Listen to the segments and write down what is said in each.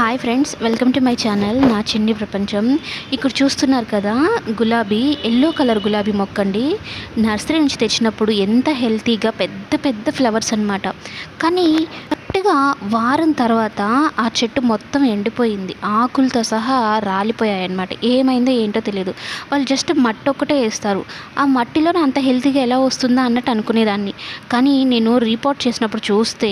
Hi friends welcome to my channel నా చిన్ని ప్రపంచం. ఇక్కడ చూస్తున్నారు కదా గులాబీ ఎల్లో కలర్ గులాబీ మొక్క అండి నర్సరీ నుంచి తెచ్చినప్పుడు ఎంత హెల్తీగా పెద్ద పెద్ద ఫ్లవర్స్ అన్నమాట. కానీ కరెక్ట్గా వారం తర్వాత ఆ చెట్టు మొత్తం ఎండిపోయింది. ఆకులతో సహా రాలిపోయాయి అనమాట ఏమైందో ఏంటో తెలియదు వాళ్ళు జస్ట్ మట్టి ఒక్కటే వేస్తారు. ఆ మట్టిలోనే అంత హెల్తీగా ఎలా వస్తుందా అన్నట్టు అనుకునేదాన్ని. కానీ నేను రిపోర్ట్ చేసినప్పుడు చూస్తే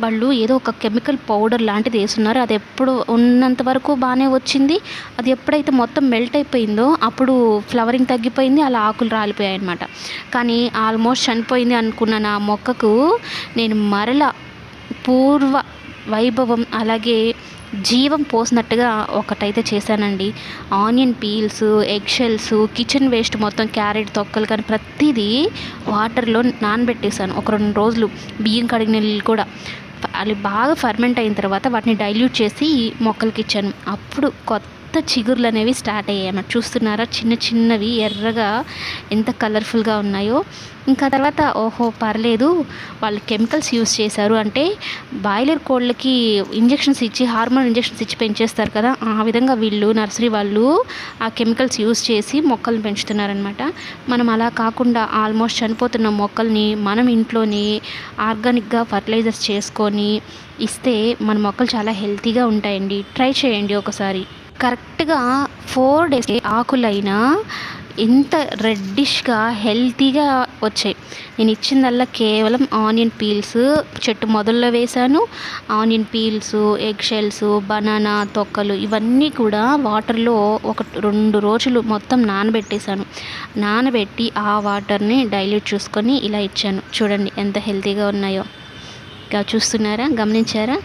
వాళ్ళు ఏదో ఒక కెమికల్ పౌడర్ లాంటిది వేస్తున్నారు. అది ఎప్పుడు ఉన్నంత వరకు బాగానే వచ్చింది. అది ఎప్పుడైతే మొత్తం మెల్ట్ అయిపోయిందో అప్పుడు ఫ్లవరింగ్ తగ్గిపోయింది. అలా ఆకులు రాలిపోయాయి అనమాట కానీ ఆల్మోస్ట్ చనిపోయింది అనుకున్న నా మొక్కకు నేను మరల పూర్వ వైభవం అలాగే జీవం పోసినట్టుగా ఒకటైతే చేశానండి. Onion peels egg shells kitchen waste మొత్తం క్యారెట్ తొక్కలు కానీ ప్రతిదీ వాటర్లో నానబెట్టేశాను. ఒక రెండు రోజులు బియ్యం కడిగిన నీళ్ళు కూడా. అవి బాగా ఫర్మెంట్ అయిన తర్వాత వాటిని డైల్యూట్ చేసి మొక్కలకి ఇచ్చాను. అప్పుడు కొత్త చిగుర్లు అనేవి స్టార్ట్ అయ్యాయి అన్నమాట. చూస్తున్నారా? చిన్న చిన్నవి ఎర్రగా ఎంత కలర్ఫుల్గా ఉన్నాయో. ఇంకా తర్వాత ఓహో పర్లేదు. వాళ్ళు కెమికల్స్ యూస్ చేశారు. అంటే బాయిలర్ కోళ్ళకి ఇంజెక్షన్స్ ఇచ్చి హార్మోన్ ఇంజెక్షన్స్ ఇచ్చి పెంచేస్తారు కదా. ఆ విధంగా వీళ్ళు నర్సరీ వాళ్ళు ఆ కెమికల్స్ యూస్ చేసి మొక్కలను పెంచుతున్నారనమాట మనం అలా కాకుండా ఆల్మోస్ట్ చనిపోతున్న మొక్కల్ని మనం ఇంట్లోనే ఆర్గానిక్గా ఫర్టిలైజర్స్ చేసుకొని ఇస్తే మన మొక్కలు చాలా హెల్తీగా ఉంటాయండి. ట్రై చేయండి ఒకసారి. కరెక్ట్గా ఫోర్ డేస్కి ఆకులైనా ఎంత రెడ్డిష్గా హెల్తీగా వచ్చాయి. నేను ఇచ్చిందల్లా కేవలం ఆనియన్ పీల్స్ చెట్టు మొదల్లో వేశాను. Onion peels egg shells banana తొక్కలు ఇవన్నీ కూడా వాటర్లో ఒక రెండు రోజులు మొత్తం నానబెట్టేశాను. నానబెట్టి ఆ వాటర్ని డైల్యూట్ చూసుకొని ఇలా ఇచ్చాను. చూడండి ఎంత హెల్తీగా ఉన్నాయో. ఇక చూస్తున్నారా? గమనించారా?